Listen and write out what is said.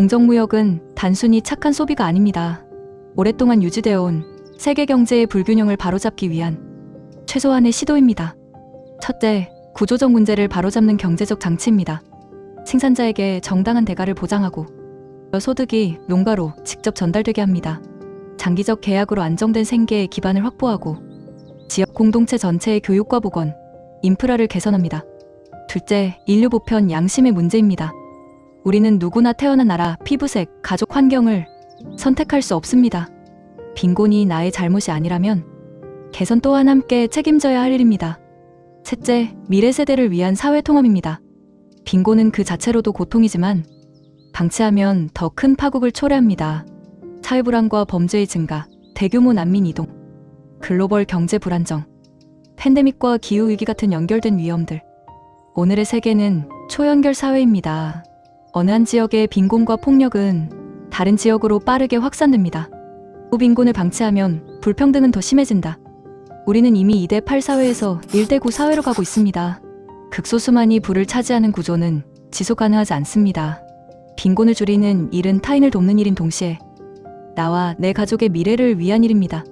공정무역은 단순히 착한 소비가 아닙니다. 오랫동안 유지되어 온 세계 경제의 불균형을 바로잡기 위한 최소한의 시도입니다. 첫째, 구조적 문제를 바로잡는 경제적 장치입니다. 생산자에게 정당한 대가를 보장하고 소득이 농가로 직접 전달되게 합니다. 장기적 계약으로 안정된 생계의 기반을 확보하고 지역 공동체 전체의 교육과 보건, 인프라를 개선합니다. 둘째, 인류 보편 양심의 문제입니다. 우리는 누구나 태어난 나라, 피부색, 가족 환경을 선택할 수 없습니다. 빈곤이 나의 잘못이 아니라면 개선 또한 함께 책임져야 할 일입니다. 셋째, 미래 세대를 위한 사회 통합입니다. 빈곤은 그 자체로도 고통이지만 방치하면 더 큰 파국을 초래합니다. 사회 불안과 범죄의 증가, 대규모 난민 이동, 글로벌 경제 불안정, 팬데믹과 기후 위기 같은 연결된 위험들. 오늘의 세계는 초연결 사회입니다. 어느 한 지역의 빈곤과 폭력은 다른 지역으로 빠르게 확산됩니다. 빈곤을 방치하면 불평등은 더 심해진다. 우리는 이미 2대 8 사회에서 1대 9 사회로 가고 있습니다. 극소수만이 부를 차지하는 구조는 지속 가능하지 않습니다. 빈곤을 줄이는 일은 타인을 돕는 일인 동시에 나와 내 가족의 미래를 위한 일입니다.